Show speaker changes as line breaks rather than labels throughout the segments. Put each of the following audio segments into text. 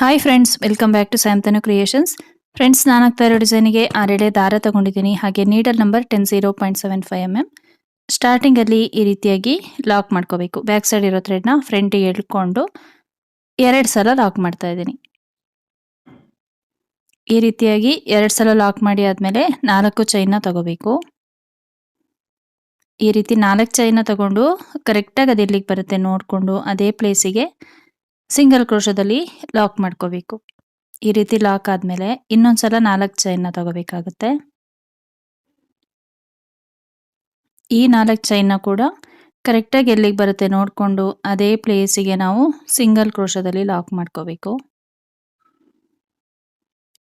Hi friends welcome back to Samtanu creations friends ನಾನು ಆಗ್ತಾ ಇರೋ ಡಿಸೈನಿಗೆ ಆರೆಳೆ ದಾರ ತಗೊಂಡಿದ್ದೀನಿ. ಹಾಗೆ needle number ten zero point seven five M M ಸ್ಟಾರ್ಟಿಂಗಲ್ಲಿ ಈ ರೀತಿಯಾಗಿ ಲಾಕ್ ಮಾಡ್ಕೋಬೇಕು. ಬ್ಯಾಕ್ ಸೈಡ್ ಇರೋ ಥ್ರೆಡ್ನ ಫ್ರಂಟಿಗೆ ಎಳ್ಕೊಂಡು ಎರಡು ಸಲ ಲಾಕ್ ಮಾಡ್ತಾ ಇದ್ದೀನಿ. ಈ ರೀತಿಯಾಗಿ ಎರಡು ಸಲ ಲಾಕ್ ಮಾಡಿ ಆದಮೇಲೆ ನಾಲ್ಕು ಚೈನ ತಗೋಬೇಕು. ಈ ರೀತಿ ನಾಲ್ಕು ಚೈನ ತಗೊಂಡು ಕರೆಕ್ಟಾಗಿ ಅದು ಎಲ್ಲಿಗೆ ಬರುತ್ತೆ ನೋಡಿಕೊಂಡು ಅದೇ ಪ್ಲೇಸಿಗೆ ಸಿಂಗಲ್ ಕ್ರೋಶದಲ್ಲಿ ಲಾಕ್ ಮಾಡ್ಕೋಬೇಕು. ಈ ರೀತಿ ಲಾಕ್ ಆದಮೇಲೆ ಇನ್ನೊಂದ್ಸಲ ನಾಲ್ಕು ಚೈನ್ನ ತಗೋಬೇಕಾಗುತ್ತೆ. ಈ ನಾಲ್ಕು ಚೈನ್ನ ಕೂಡ ಕರೆಕ್ಟಾಗಿ ಎಲ್ಲಿಗೆ ಬರುತ್ತೆ ನೋಡಿಕೊಂಡು ಅದೇ ಪ್ಲೇಸಿಗೆ ನಾವು ಸಿಂಗಲ್ ಕ್ರೋಶದಲ್ಲಿ ಲಾಕ್ ಮಾಡ್ಕೋಬೇಕು.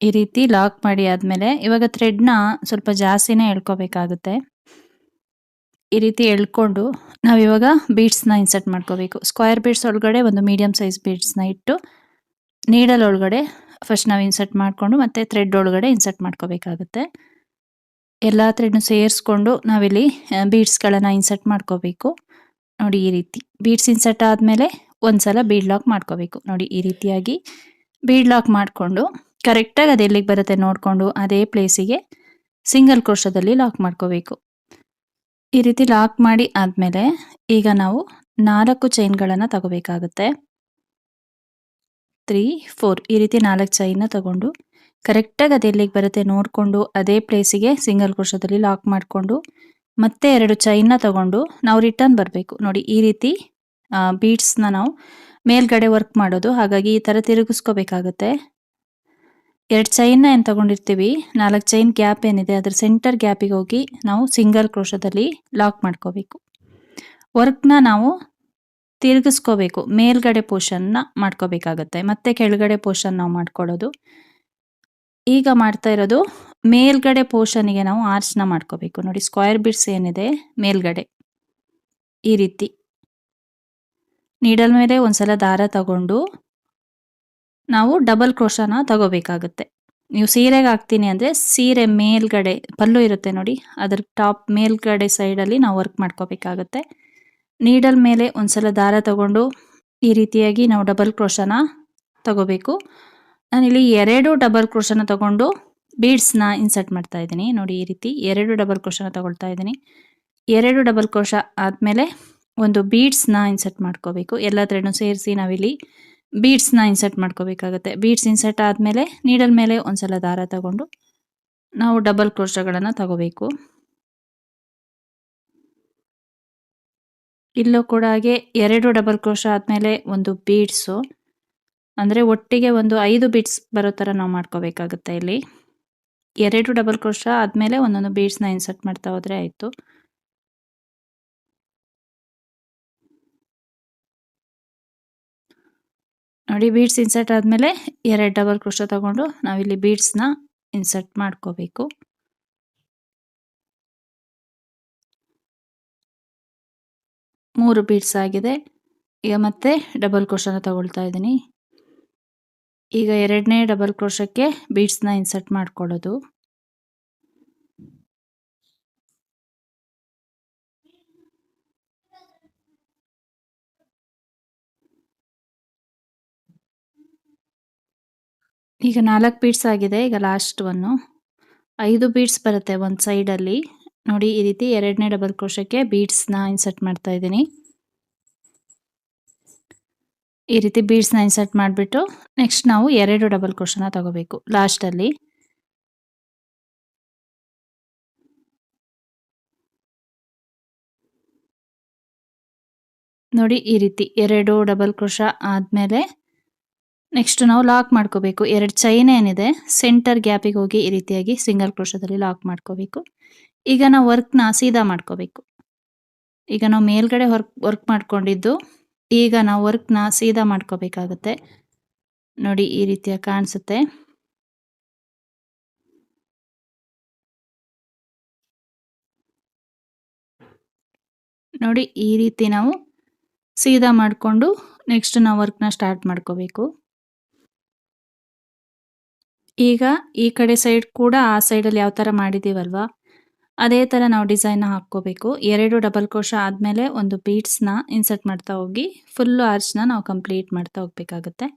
ಈ ರೀತಿ ಲಾಕ್ ಮಾಡಿ ಆದಮೇಲೆ ಇವಾಗ ಥ್ರೆಡ್ನ ಸ್ವಲ್ಪ ಜಾಸ್ತಿನೇ ಎಳ್ಕೋಬೇಕಾಗುತ್ತೆ. ಈ ರೀತಿ ಎಳ್ಕೊಂಡು ನಾವಿವಾಗ ಬೀಡ್ಸ್ನ ಇನ್ಸರ್ಟ್ ಮಾಡ್ಕೋಬೇಕು. ಸ್ಕ್ವೇರ್ ಬೀಡ್ಸ್ ಒಳಗಡೆ ಒಂದು ಮೀಡಿಯಮ್ ಸೈಜ್ ಬೀಡ್ಸ್ನ ಇಟ್ಟು ನೀಡಲ್ ಒಳಗಡೆ ಫಸ್ಟ್ ನಾವು ಇನ್ಸರ್ಟ್ ಮಾಡಿಕೊಂಡು ಮತ್ತೆ ಥ್ರೆಡ್ ಒಳಗಡೆ ಇನ್ಸರ್ಟ್ ಮಾಡ್ಕೋಬೇಕಾಗುತ್ತೆ. ಎಲ್ಲ ಥ್ರೆಡ್ನು ಸೇರಿಸ್ಕೊಂಡು ನಾವಿಲ್ಲಿ ಬೀಡ್ಸ್ಗಳನ್ನು ಇನ್ಸರ್ಟ್ ಮಾಡ್ಕೋಬೇಕು. ನೋಡಿ ಈ ರೀತಿ. ಬೀಡ್ಸ್ ಇನ್ಸರ್ಟ್ ಆದಮೇಲೆ ಒಂದ್ಸಲ ಬೀಡ್ ಲಾಕ್ ಮಾಡ್ಕೋಬೇಕು. ನೋಡಿ ಈ ರೀತಿಯಾಗಿ ಬೀಡ್ ಲಾಕ್ ಮಾಡಿಕೊಂಡು ಕರೆಕ್ಟಾಗಿ ಅದು ಎಲ್ಲಿಗೆ ಬರುತ್ತೆ ನೋಡಿಕೊಂಡು ಅದೇ ಪ್ಲೇಸಿಗೆ ಸಿಂಗಲ್ ಕ್ರೋಶದಲ್ಲಿ ಲಾಕ್ ಮಾಡ್ಕೋಬೇಕು. ಈ ರೀತಿ ಲಾಕ್ ಮಾಡಿ ಆದಮೇಲೆ ಈಗ ನಾವು ನಾಲ್ಕು ಚೈನ್ಗಳನ್ನು ತಗೋಬೇಕಾಗುತ್ತೆ. ತ್ರೀ ಫೋರ್ ಈ ರೀತಿ ನಾಲ್ಕು ಚೈನ್ನ ತಗೊಂಡು ಕರೆಕ್ಟಾಗಿ ಅದು ಎಲ್ಲಿಗೆ ಬರುತ್ತೆ ನೋಡಿಕೊಂಡು ಅದೇ ಪ್ಲೇಸಿಗೆ ಸಿಂಗಲ್ ಕ್ರೋಶದಲ್ಲಿ ಲಾಕ್ ಮಾಡಿಕೊಂಡು ಮತ್ತೆ ಎರಡು ಚೈನ್ನ ತಗೊಂಡು ನಾವು ರಿಟರ್ನ್ ಬರಬೇಕು. ನೋಡಿ ಈ ರೀತಿ ಬೀಡ್ಸ್ನ ನಾವು ಮೇಲ್ಗಡೆ ವರ್ಕ್ ಮಾಡೋದು. ಹಾಗಾಗಿ ಈ ಥರ ತಿರುಗಿಸ್ಕೋಬೇಕಾಗುತ್ತೆ. ಎರಡು ಚೈನ್ನ ಏನು ತಗೊಂಡಿರ್ತೀವಿ, ನಾಲ್ಕು ಚೈನ್ ಗ್ಯಾಪ್ ಏನಿದೆ, ಅದ್ರ ಸೆಂಟರ್ ಗ್ಯಾಪಿಗೆ ಹೋಗಿ ನಾವು ಸಿಂಗಲ್ ಕ್ರೋಶದಲ್ಲಿ ಲಾಕ್ ಮಾಡ್ಕೋಬೇಕು. ವರ್ಕ್ನ ನಾವು ತಿರುಗಿಸ್ಕೋಬೇಕು, ಮೇಲ್ಗಡೆ ಪೋರ್ಷನ್ನ ಮಾಡ್ಕೋಬೇಕಾಗತ್ತೆ, ಮತ್ತೆ ಕೆಳಗಡೆ ಪೋರ್ಷನ್ ನಾವು ಮಾಡ್ಕೊಳ್ಳೋದು ಈಗ ಮಾಡ್ತಾ ಇರೋದು ಮೇಲ್ಗಡೆ ಪೋರ್ಷನ್ಗೆ ನಾವು ಆರ್ಚ್ನ ಮಾಡ್ಕೋಬೇಕು, ನೋಡಿ ಸ್ಕ್ವೇರ್ ಬಿಡ್ಸ್ ಏನಿದೆ ಮೇಲ್ಗಡೆ. ಈ ರೀತಿ. ನೀಡಲ್ ಮೇಲೆ ಒಂದ್ಸಲ ದಾರ ತಗೊಂಡು ನಾವು ಡಬಲ್ ಕ್ರೋಶನ ತಗೋಬೇಕಾಗುತ್ತೆ. ನೀವು ಸೀರೆಗೆ ಹಾಕ್ತೀನಿ ಅಂದರೆ ಸೀರೆ ಮೇಲ್ಗಡೆ, ಪಲ್ಲು ಇರುತ್ತೆ ನೋಡಿ, ಅದರ ಟಾಪ್ ಮೇಲ್ಗಡೆ ಸೈಡಲ್ಲಿ ನಾವು ವರ್ಕ್ ಮಾಡ್ಕೋಬೇಕಾಗುತ್ತೆ. ನೀಡಲ್ ಮೇಲೆ ಒಂದ್ಸಲ ದಾರ ತಗೊಂಡು ಈ ರೀತಿಯಾಗಿ ನಾವು ಡಬಲ್ ಕ್ರೋಶನ ತಗೋಬೇಕು. ನಾನಿಲ್ಲಿ ಎರಡು ಡಬಲ್ ಕ್ರೋಶನ ತಗೊಂಡು ಬೀಡ್ಸ್ನ ಇನ್ಸರ್ಟ್ ಮಾಡ್ತಾ ಇದ್ದೀನಿ. ನೋಡಿ ಈ ರೀತಿ ಎರಡು ಡಬಲ್ ಕ್ರೋಶನ ತಗೊಳ್ತಾ ಇದ್ದೀನಿ. ಎರಡು ಡಬಲ್ ಕ್ರೋಶ ಆದಮೇಲೆ ಒಂದು ಬೀಡ್ಸ್ನ ಇನ್ಸರ್ಟ್ ಮಾಡ್ಕೋಬೇಕು. ಎಲ್ಲ ಥ್ರೆಡ್ನು ಸೇರಿಸಿ ನಾವಿಲ್ಲಿ ಬೀಡ್ಸ್ನ ಇನ್ಸರ್ಟ್ ಮಾಡ್ಕೋಬೇಕಾಗತ್ತೆ. ಬೀಡ್ಸ್ ಇನ್ಸರ್ಟ್ ಆದಮೇಲೆ ನೀಡಲ್ ಮೇಲೆ ಒಂದ್ಸಲ ದಾರ ತಗೊಂಡು ನಾವು ಡಬಲ್ ಕ್ರೋಶಗಳನ್ನು ತಗೋಬೇಕು. ಇಲ್ಲೂ ಕೂಡ ಹಾಗೆ ಎರಡು ಡಬಲ್ ಕ್ರೋಶ ಆದಮೇಲೆ ಒಂದು ಬೀಡ್ಸು ಅಂದರೆ ಒಟ್ಟಿಗೆ ಒಂದು ಐದು ಬೀಡ್ಸ್ ಬರೋ ಥರ ನಾವು ಮಾಡ್ಕೋಬೇಕಾಗುತ್ತೆ ಇಲ್ಲಿ. ಎರಡು ಡಬಲ್ ಕ್ರೋಶ ಆದಮೇಲೆ ಒಂದೊಂದು ಬೀಡ್ಸ್ನ ಇನ್ಸರ್ಟ್ ಮಾಡ್ತಾ ಹೋದರೆ ಆಯಿತು. ನೋಡಿ ಬೀಡ್ಸ್ ಇನ್ಸರ್ಟ್ ಆದಮೇಲೆ ಎರಡು ಡಬಲ್ ಕ್ರೋಶ ತಗೊಂಡು ನಾವಿಲ್ಲಿ ಬೀಡ್ಸ್ನ ಇನ್ಸರ್ಟ್ ಮಾಡ್ಕೋಬೇಕು. ಮೂರು ಬೀಡ್ಸ್ ಆಗಿದೆ. ಈಗ ಮತ್ತೆ ಡಬಲ್ ಕ್ರೋಶನ ತಗೊಳ್ತಾ ಇದ್ದೀನಿ. ಈಗ ಎರಡನೇ ಡಬಲ್ ಕ್ರೋಶಕ್ಕೆ ಬೀಡ್ಸ್ನ ಇನ್ಸರ್ಟ್ ಮಾಡ್ಕೊಳ್ಳೋದು. ಈಗ ನಾಲ್ಕು ಬೀಡ್ಸ್ ಆಗಿದೆ, ಈಗ ಲಾಸ್ಟ್ ಒನ್ನು ಐದು ಬೀಡ್ಸ್ ಬರುತ್ತೆ ಒಂದು ಸೈಡಲ್ಲಿ ನೋಡಿ, ಈ ರೀತಿ ಎರಡನೇ ಡಬಲ್ ಕ್ರೋಶಕ್ಕೆ ಬೀಡ್ಸ್ನ ಇನ್ಸರ್ಟ್ ಮಾಡ್ತಾ ಇದ್ದೀನಿ. ಈ ರೀತಿ ಬೀಡ್ಸ್ನ ಇನ್ಸರ್ಟ್ ಮಾಡಿಬಿಟ್ಟು ನೆಕ್ಸ್ಟ್ ನಾವು ಎರಡು ಡಬಲ್ ಕ್ರೋಶನ ತಗೋಬೇಕು ಲಾಸ್ಟಲ್ಲಿ ನೋಡಿ, ಈ ರೀತಿ ಎರಡು ಡಬಲ್ ಕ್ರೋಶ ಆದಮೇಲೆ ನೆಕ್ಸ್ಟ್ ನಾವು ಲಾಕ್ ಮಾಡ್ಕೋಬೇಕು. ಎರಡು ಚೈನ್ ಏನಿದೆ ಸೆಂಟರ್ ಗ್ಯಾಪಿಗೆ ಹೋಗಿ ಈ ರೀತಿಯಾಗಿ ಸಿಂಗಲ್ ಕ್ರೋಶದಲ್ಲಿ ಲಾಕ್ ಮಾಡ್ಕೋಬೇಕು. ಈಗ ನಾವು ವರ್ಕ್ನ ಸೀದಾ ಮಾಡ್ಕೋಬೇಕು. ಈಗ ನಾವು ಮೇಲ್ಗಡೆ ವರ್ಕ್ ವರ್ಕ್ ಮಾಡ್ಕೊಂಡಿದ್ದು, ಈಗ ನಾವು ವರ್ಕ್ನ ಸೀದಾ ಮಾಡ್ಕೋಬೇಕಾಗತ್ತೆ. ನೋಡಿ ಈ ರೀತಿಯ ಕಾಣಿಸುತ್ತೆ. ನೋಡಿ ಈ ರೀತಿ ನಾವು ಸೀದಾ ಮಾಡಿಕೊಂಡು ನೆಕ್ಸ್ಟ್ ನಾವು ವರ್ಕ್ನ ಸ್ಟಾರ್ಟ್ ಮಾಡ್ಕೋಬೇಕು. ಈಗ ಈ ಕಡೆ ಸೈಡ್ ಕೂಡ ಆ ಸೈಡಲ್ಲಿ ಯಾವ ಥರ ಮಾಡಿದ್ದೀವಲ್ವಾ ಅದೇ ಥರ ನಾವು ಡಿಸೈನ್ನ ಹಾಕ್ಕೋಬೇಕು. ಎರಡು ಡಬಲ್ ಕೋಶ ಆದಮೇಲೆ ಒಂದು ಬೀಡ್ಸ್ನ ಇನ್ಸರ್ಟ್ ಮಾಡ್ತಾ ಹೋಗಿ ಫುಲ್ಲು ಆರ್ಚ್ನ ನಾವು ಕಂಪ್ಲೀಟ್ ಮಾಡ್ತಾ ಹೋಗ್ಬೇಕಾಗತ್ತೆ.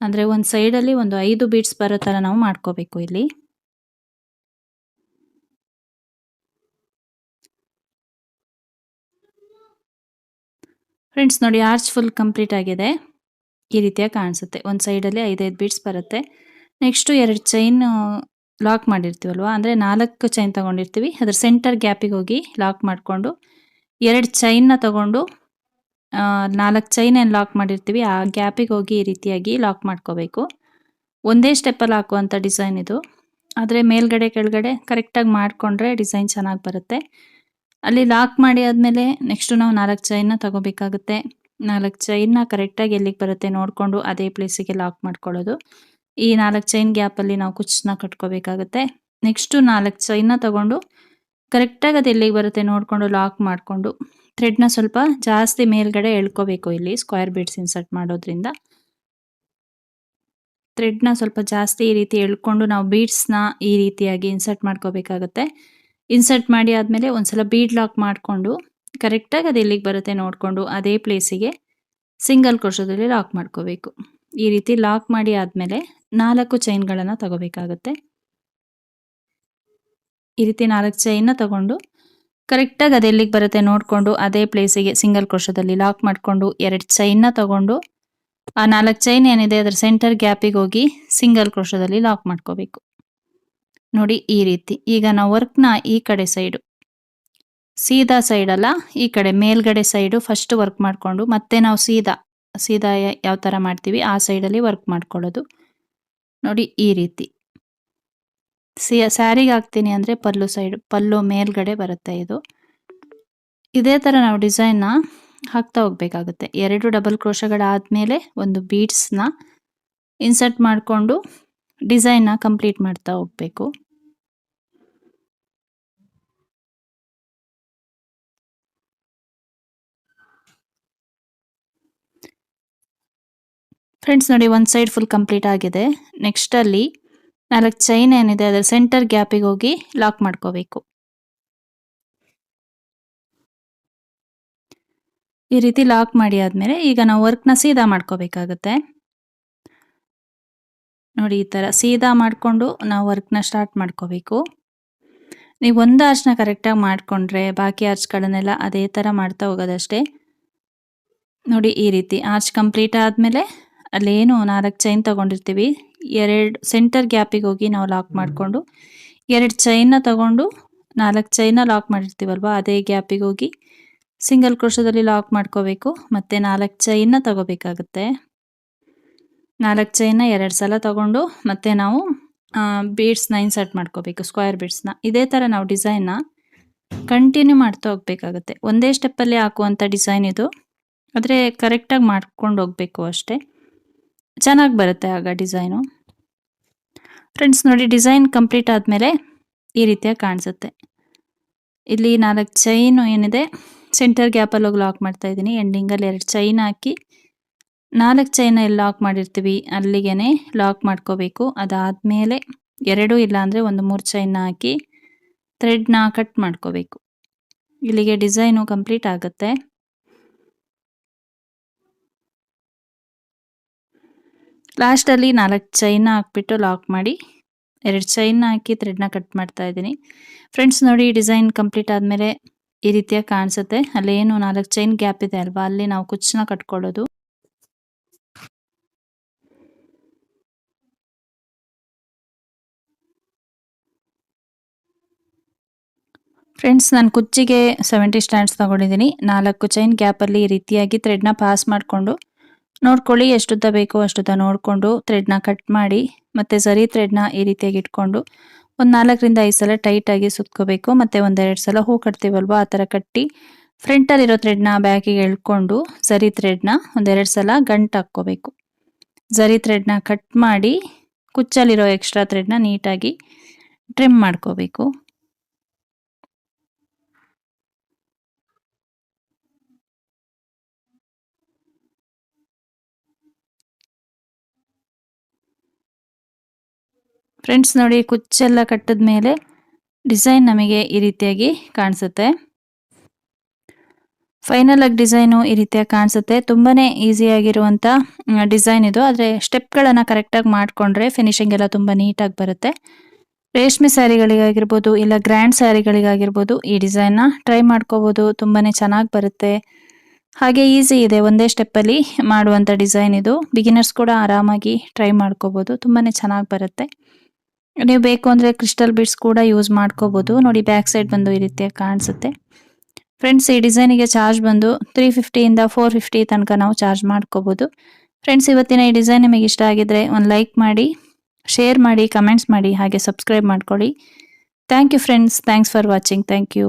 ಅಂದರೆ ಒಂದು ಸೈಡಲ್ಲಿ ಒಂದು ಐದು ಬೀಡ್ಸ್ ಬರೋ ಥರ ನಾವು ಮಾಡ್ಕೋಬೇಕು ಇಲ್ಲಿ. ಫ್ರೆಂಡ್ಸ್ ನೋಡಿ ಆರ್ಚ್ ಫುಲ್ ಕಂಪ್ಲೀಟ್ ಆಗಿದೆ. ಈ ರೀತಿಯಾಗಿ ಕಾಣಿಸುತ್ತೆ. ಒಂದು ಸೈಡಲ್ಲಿ ಐದೈದು ಬೀಡ್ಸ್ ಬರುತ್ತೆ. ನೆಕ್ಸ್ಟು ಎರಡು ಚೈನ್ ಲಾಕ್ ಮಾಡಿರ್ತೀವಲ್ವ? ಅಂದರೆ ನಾಲ್ಕು ಚೈನ್ ತೊಗೊಂಡಿರ್ತೀವಿ. ಅದ್ರ ಸೆಂಟರ್ ಗ್ಯಾಪಿಗೆ ಹೋಗಿ ಲಾಕ್ ಮಾಡಿಕೊಂಡು ಎರಡು ಚೈನ್ನ ತಗೊಂಡು ನಾಲ್ಕು ಚೈನ್ ಏನು ಲಾಕ್ ಮಾಡಿರ್ತೀವಿ. ಆ ಗ್ಯಾಪಿಗೆ ಹೋಗಿ ಈ ರೀತಿಯಾಗಿ ಲಾಕ್ ಮಾಡ್ಕೋಬೇಕು. ಒಂದೇ ಸ್ಟೆಪ್ಪಲ್ಲಿ ಹಾಕುವಂಥ ಡಿಸೈನ್ ಇದು. ಆದರೆ ಮೇಲ್ಗಡೆ, ಕೆಳಗಡೆ ಕರೆಕ್ಟಾಗಿ ಮಾಡಿಕೊಂಡ್ರೆ ಡಿಸೈನ್ ಚೆನ್ನಾಗಿ ಬರುತ್ತೆ. ಅಲ್ಲಿ ಲಾಕ್ ಮಾಡಿ ಆದಮೇಲೆ ನೆಕ್ಸ್ಟು ನಾವು ನಾಲ್ಕು ಚೈನ್ನ ತಗೋಬೇಕಾಗುತ್ತೆ. ನಾಲ್ಕು ಚೈನ್ನ ಕರೆಕ್ಟಾಗಿ ಎಲ್ಲಿಗೆ ಬರುತ್ತೆ ನೋಡಿಕೊಂಡು ಅದೇ ಪ್ಲೇಸಿಗೆ ಲಾಕ್ ಮಾಡ್ಕೊಳ್ಳೋದು. ಈ ನಾಲ್ಕು ಚೈನ್ ಗ್ಯಾಪಲ್ಲಿ ನಾವು ಕುಚ್ಚನ್ನ ಕಟ್ಕೋಬೇಕಾಗುತ್ತೆ. ನೆಕ್ಸ್ಟು ನಾಲ್ಕು ಚೈನ್ನ ತಗೊಂಡು ಕರೆಕ್ಟಾಗಿ ಅದು ಎಲ್ಲಿಗೆ ಬರುತ್ತೆ ನೋಡಿಕೊಂಡು ಲಾಕ್ ಮಾಡಿಕೊಂಡು ಥ್ರೆಡ್ನ ಸ್ವಲ್ಪ ಜಾಸ್ತಿ ಮೇಲ್ಗಡೆ ಎಳ್ಕೋಬೇಕು ಇಲ್ಲಿ ಸ್ಕ್ವೇರ್ ಬೀಡ್ಸ್ ಇನ್ಸರ್ಟ್ ಮಾಡೋದ್ರಿಂದ. ಥ್ರೆಡ್ನ ಸ್ವಲ್ಪ ಜಾಸ್ತಿ ಈ ರೀತಿ ಎಳ್ಕೊಂಡು ನಾವು ಬೀಡ್ಸ್ನ ಈ ರೀತಿಯಾಗಿ ಇನ್ಸರ್ಟ್ ಮಾಡ್ಕೋಬೇಕಾಗುತ್ತೆ. ಇನ್ಸರ್ಟ್ ಮಾಡಿ ಆದಮೇಲೆ ಒಂದ್ಸಲ ಬೀಡ್ ಲಾಕ್ ಮಾಡಿಕೊಂಡು ಕರೆಕ್ಟಾಗಿ ಅದು ಎಲ್ಲಿಗೆ ಬರುತ್ತೆ ನೋಡಿಕೊಂಡು ಅದೇ ಪ್ಲೇಸಿಗೆ ಸಿಂಗಲ್ ಕ್ರೋಶದಲ್ಲಿ ಲಾಕ್ ಮಾಡ್ಕೋಬೇಕು. ಈ ರೀತಿ ಲಾಕ್ ಮಾಡಿ ಆದಮೇಲೆ ನಾಲ್ಕು ಚೈನ್ಗಳನ್ನು ತಗೋಬೇಕಾಗುತ್ತೆ. ಈ ರೀತಿ ನಾಲ್ಕು ಚೈನ್ನ ತಗೊಂಡು ಕರೆಕ್ಟಾಗಿ ಅದು ಎಲ್ಲಿಗೆ ಬರುತ್ತೆ ನೋಡಿಕೊಂಡು ಅದೇ ಪ್ಲೇಸಿಗೆ ಸಿಂಗಲ್ ಕ್ರೋಶದಲ್ಲಿ ಲಾಕ್ ಮಾಡಿಕೊಂಡು ಎರಡು ಚೈನ್ನ ತಗೊಂಡು ಆ ನಾಲ್ಕು ಚೈನ್ ಏನಿದೆ ಅದರ ಸೆಂಟರ್ ಗ್ಯಾಪಿಗೆ ಹೋಗಿ ಸಿಂಗಲ್ ಕ್ರೋಶದಲ್ಲಿ ಲಾಕ್ ಮಾಡ್ಕೋಬೇಕು. ನೋಡಿ ಈ ರೀತಿ. ಈಗ ನಾವು ವರ್ಕ್ನ ಈ ಕಡೆ ಸೈಡು ಸೀದಾ ಸೈಡ್ ಅಲ್ಲ, ಈ ಕಡೆ ಮೇಲ್ಗಡೆ ಸೈಡು ಫಸ್ಟ್ ವರ್ಕ್ ಮಾಡಿಕೊಂಡು ಮತ್ತೆ ನಾವು ಸೀದಾ ಸೀದಾ ಯಾವ ಥರ ಮಾಡ್ತೀವಿ ಆ ಸೈಡಲ್ಲಿ ವರ್ಕ್ ಮಾಡ್ಕೊಳ್ಳೋದು. ನೋಡಿ ಈ ರೀತಿ. ಸಿ ಸ್ಯಾರಿಗೆ ಹಾಕ್ತೀನಿ ಅಂದರೆ ಪಲ್ಲು ಸೈಡ್, ಪಲ್ಲು ಮೇಲ್ಗಡೆ ಬರುತ್ತೆ ಇದು. ಇದೇ ಥರ ನಾವು ಡಿಸೈನ್ನ ಹಾಕ್ತಾ ಹೋಗಬೇಕಾಗುತ್ತೆ. ಎರಡು ಡಬಲ್ ಕ್ರೋಶಗಳಾದಮೇಲೆ ಒಂದು ಬೀಡ್ಸ್ನ ಇನ್ಸರ್ಟ್ ಮಾಡಿಕೊಂಡು ಡಿಸೈನ್ನ ಕಂಪ್ಲೀಟ್ ಮಾಡ್ತಾ ಹೋಗಬೇಕು. ಫ್ರೆಂಡ್ಸ್ ನೋಡಿ ಒಂದು ಸೈಡ್ ಫುಲ್ ಕಂಪ್ಲೀಟ್ ಆಗಿದೆ. ನೆಕ್ಸ್ಟ್ ಅಲ್ಲಿ ನಾಲ್ಕು ಚೈನ್ ಏನಿದೆ, ಅದರ ಸೆಂಟರ್ ಗ್ಯಾಪಿಗೆ ಹೋಗಿ ಲಾಕ್ ಮಾಡ್ಕೋಬೇಕು. ಈ ರೀತಿ ಲಾಕ್ ಮಾಡಿ ಆದಮೇಲೆ ಈಗ ನಾವು ವರ್ಕ್ನ ಸೀದಾ ಮಾಡ್ಕೋಬೇಕಾಗುತ್ತೆ. ನೋಡಿ, ಈ ಥರ ಸೀದಾ ಮಾಡಿಕೊಂಡು ನಾವು ವರ್ಕ್ನ ಸ್ಟಾರ್ಟ್ ಮಾಡ್ಕೋಬೇಕು. ನೀವು ಒಂದು ಆರ್ಚ್ನ ಕರೆಕ್ಟಾಗಿ ಮಾಡಿಕೊಂಡ್ರೆ, ಬಾಕಿ ಆರ್ಚ್ಗಳನ್ನೆಲ್ಲ ಅದೇ ಥರ ಮಾಡ್ತಾ ಹೋಗೋದಷ್ಟೇ. ನೋಡಿ, ಈ ರೀತಿ ಆರ್ಚ್ ಕಂಪ್ಲೀಟ್ ಆದಮೇಲೆ ಅಲ್ಲೇನು ನಾಲ್ಕು ಚೈನ್ ತಗೊಂಡಿರ್ತೀವಿ. ಎರಡು ಸೆಂಟರ್ ಗ್ಯಾಪಿಗೆ ಹೋಗಿ ನಾವು ಲಾಕ್ ಮಾಡಿಕೊಂಡು, ಎರಡು ಚೈನ್ನ ತಗೊಂಡು ನಾಲ್ಕು ಚೈನ್ನ ಲಾಕ್ ಮಾಡಿರ್ತೀವಲ್ವ, ಅದೇ ಗ್ಯಾಪಿಗೆ ಹೋಗಿ ಸಿಂಗಲ್ ಕ್ರೋಶದಲ್ಲಿ ಲಾಕ್ ಮಾಡ್ಕೋಬೇಕು, ಮತ್ತು ನಾಲ್ಕು ಚೈನ್ನ ತಗೋಬೇಕಾಗುತ್ತೆ. ನಾಲ್ಕು ಚೈನ್ನ ಎರಡು ಸಲ ತಗೊಂಡು, ಮತ್ತೆ ನಾವು ಬೀಡ್ಸ್ನ ಇನ್ಸರ್ಟ್ ಮಾಡ್ಕೋಬೇಕು ಸ್ಕ್ವೇರ್ ಬೀಡ್ಸ್ನ ಇದೇ ಥರ ನಾವು ಡಿಸೈನ್ನ ಕಂಟಿನ್ಯೂ ಮಾಡ್ತಾ ಹೋಗ್ಬೇಕಾಗುತ್ತೆ. ಒಂದೇ ಸ್ಟೆಪ್ಪಲ್ಲಿ ಹಾಕುವಂಥ ಡಿಸೈನ್ ಇದು. ಆದರೆ ಕರೆಕ್ಟಾಗಿ ಮಾಡ್ಕೊಂಡು ಹೋಗಬೇಕು ಅಷ್ಟೇ. ಚೆನ್ನಾಗಿ ಬರುತ್ತೆ ಆಗ ಡಿಸೈನು. ಫ್ರೆಂಡ್ಸ್ ನೋಡಿ, ಡಿಸೈನ್ ಕಂಪ್ಲೀಟ್ ಆದಮೇಲೆ ಈ ರೀತಿಯಾಗಿ ಕಾಣಿಸುತ್ತೆ. ಇಲ್ಲಿ ನಾಲ್ಕು ಚೈನು ಏನಿದೆ ಸೆಂಟರ್ ಗ್ಯಾಪಲ್ಲಿ ಹೋಗಿ ಲಾಕ್ ಮಾಡ್ತಾ ಇದ್ದೀನಿ. ಎಂಡಿಂಗಲ್ಲಿ ಎರಡು ಚೈನ್ ಹಾಕಿ, ನಾಲ್ಕು ಚೈನ ಎಲ್ಲಿ ಲಾಕ್ ಮಾಡಿರ್ತೀವಿ. ಅಲ್ಲಿಗೆ ಲಾಕ್ ಮಾಡ್ಕೋಬೇಕು. ಅದಾದಮೇಲೆ ಎರಡು ಇಲ್ಲಾಂದರೆ ಒಂದು ಮೂರು ಚೈನ್ ಹಾಕಿ ಥ್ರೆಡ್ನ ಕಟ್ ಮಾಡ್ಕೋಬೇಕು. ಇಲ್ಲಿಗೆ ಡಿಸೈನು ಕಂಪ್ಲೀಟ್ ಆಗುತ್ತೆ. ಲಾಸ್ಟಲ್ಲಿ ನಾಲ್ಕು ಚೈನ ಹಾಕ್ಬಿಟ್ಟು ಲಾಕ್ ಮಾಡಿ, ಎರಡು ಚೈನ್ ಹಾಕಿ ಥ್ರೆಡ್ನ ಕಟ್ ಮಾಡ್ತಾ ಇದ್ದೀನಿ. ಫ್ರೆಂಡ್ಸ್ ನೋಡಿ ಡಿಸೈನ್ ಕಂಪ್ಲೀಟ್ ಆದಮೇಲೆ ಈ ರೀತಿಯಾಗಿ ಕಾಣಿಸುತ್ತೆ. ಅಲ್ಲೇನು ನಾಲ್ಕು ಚೈನ್ ಗ್ಯಾಪ್ ಇದೆ ಅಲ್ವಾ? ಅಲ್ಲಿ ನಾವು ಕುಚ್ಚನ್ನ ಕಟ್ಕೊಳ್ಳೋದು. ಫ್ರೆಂಡ್ಸ್ ನಾನು ಕುಚ್ಚಿಗೆ ಸೆವೆಂಟಿ ಸ್ಟ್ಯಾಂಡ್ಸ್ ತಗೊಂಡಿದ್ದೀನಿ. ನಾಲ್ಕು ಚೈನ್ ಗ್ಯಾಪಲ್ಲಿ ಈ ರೀತಿಯಾಗಿ ಥ್ರೆಡ್ನ ಪಾಸ್ ಮಾಡಿಕೊಂಡು ನೋಡ್ಕೊಳ್ಳಿ, ಎಷ್ಟುದ್ದ ಬೇಕೋ ಅಷ್ಟುದ್ದ ನೋಡಿಕೊಂಡು ಥ್ರೆಡ್ನ ಕಟ್ ಮಾಡಿ, ಮತ್ತು ಸರಿ ಥ್ರೆಡ್ನ ಈ ರೀತಿಯಾಗಿ ಇಟ್ಕೊಂಡು ಒಂದು ನಾಲ್ಕರಿಂದ ಐದು ಸಲ ಟೈಟಾಗಿ ಸುತ್ಕೋಬೇಕು. ಮತ್ತು ಒಂದೆರಡು ಸಲ ಹೂ ಕಟ್ತೀವಲ್ವ, ಆ ಥರ ಕಟ್ಟಿ ಫ್ರಂಟಲ್ಲಿರೋ ಥ್ರೆಡ್ನ ಬ್ಯಾಕಿಗೆ ಎಳ್ಕೊಂಡು ಸರಿ ಥ್ರೆಡ್ನ ಒಂದೆರಡು ಸಲ ಗಂಟು ಹಾಕ್ಕೋಬೇಕು. ಸರಿ ಥ್ರೆಡ್ನ ಕಟ್ ಮಾಡಿ, ಕುಚ್ಚಲ್ಲಿರೋ ಎಕ್ಸ್ಟ್ರಾ ಥ್ರೆಡ್ನ ನೀಟಾಗಿ ಟ್ರಿಮ್ ಮಾಡ್ಕೋಬೇಕು. ಫ್ರೆಂಡ್ಸ್ ನೋಡಿ ಕುಚ್ಚೆಲ್ಲ ಕಟ್ಟಿದ ಮೇಲೆ ಡಿಸೈನ್ ನಮಗೆ ಈ ರೀತಿಯಾಗಿ ಕಾಣಿಸುತ್ತೆ. ಫೈನಲ್ ಆಗಿ ಡಿಸೈನು ಈ ರೀತಿಯಾಗಿ ಕಾಣಿಸುತ್ತೆ. ತುಂಬಾನೇ ಈಸಿಯಾಗಿರುವಂಥ ಡಿಸೈನ್ ಇದು. ಆದರೆ ಸ್ಟೆಪ್ಗಳನ್ನು ಕರೆಕ್ಟಾಗಿ ಮಾಡಿಕೊಂಡ್ರೆ ಫಿನಿಶಿಂಗ್ ಎಲ್ಲ ತುಂಬ ನೀಟಾಗಿ ಬರುತ್ತೆ. ರೇಷ್ಮೆ ಸ್ಯಾರಿಗಳಿಗಾಗಿರ್ಬೋದು, ಇಲ್ಲ ಗ್ರ್ಯಾಂಡ್ ಸ್ಯಾರಿಗಳಿಗಾಗಿರ್ಬೋದು ಈ ಡಿಸೈನ್ನ ಟ್ರೈ ಮಾಡ್ಕೋಬೋದು. ತುಂಬಾ ಚೆನ್ನಾಗಿ ಬರುತ್ತೆ. ಹಾಗೆ ಈಸಿ ಇದೆ. ಒಂದೇ ಸ್ಟೆಪ್ಪಲ್ಲಿ ಮಾಡುವಂಥ ಡಿಸೈನ್ ಇದು. ಬಿಗಿನರ್ಸ್ ಕೂಡ ಆರಾಮಾಗಿ ಟ್ರೈ ಮಾಡ್ಕೋಬೋದು. ತುಂಬಾ ಚೆನ್ನಾಗಿ ಬರುತ್ತೆ. ನೀವು ಬೇಕು ಅಂದರೆ ಕ್ರಿಸ್ಟಲ್ ಬೀಡ್ಸ್ ಕೂಡ ಯೂಸ್ ಮಾಡ್ಕೋಬೋದು. ನೋಡಿ ಬ್ಯಾಕ್ ಸೈಡ್ ಬಂದು ಈ ರೀತಿ ಕಾಣಿಸುತ್ತೆ. ಫ್ರೆಂಡ್ಸ್ ಈ ಡಿಸೈನಿಗೆ ಚಾರ್ಜ್ ಬಂದು ತ್ರೀ ಫಿಫ್ಟಿಯಿಂದ ಫೋರ್ ಫಿಫ್ಟಿ ತನಕ ನಾವು ಚಾರ್ಜ್ ಮಾಡ್ಕೋಬೋದು. ಫ್ರೆಂಡ್ಸ್ ಇವತ್ತಿನ ಈ ಡಿಸೈನ್ ನಿಮಗೆ ಇಷ್ಟ ಆಗಿದ್ರೆ ಒಂದು ಲೈಕ್ ಮಾಡಿ ಶೇರ್ ಮಾಡಿ ಕಮೆಂಟ್ಸ್ ಮಾಡಿ, ಹಾಗೆ ಸಬ್ಸ್ಕ್ರೈಬ್ ಮಾಡ್ಕೊಳ್ಳಿ. Thank you friends thanks for watching thank you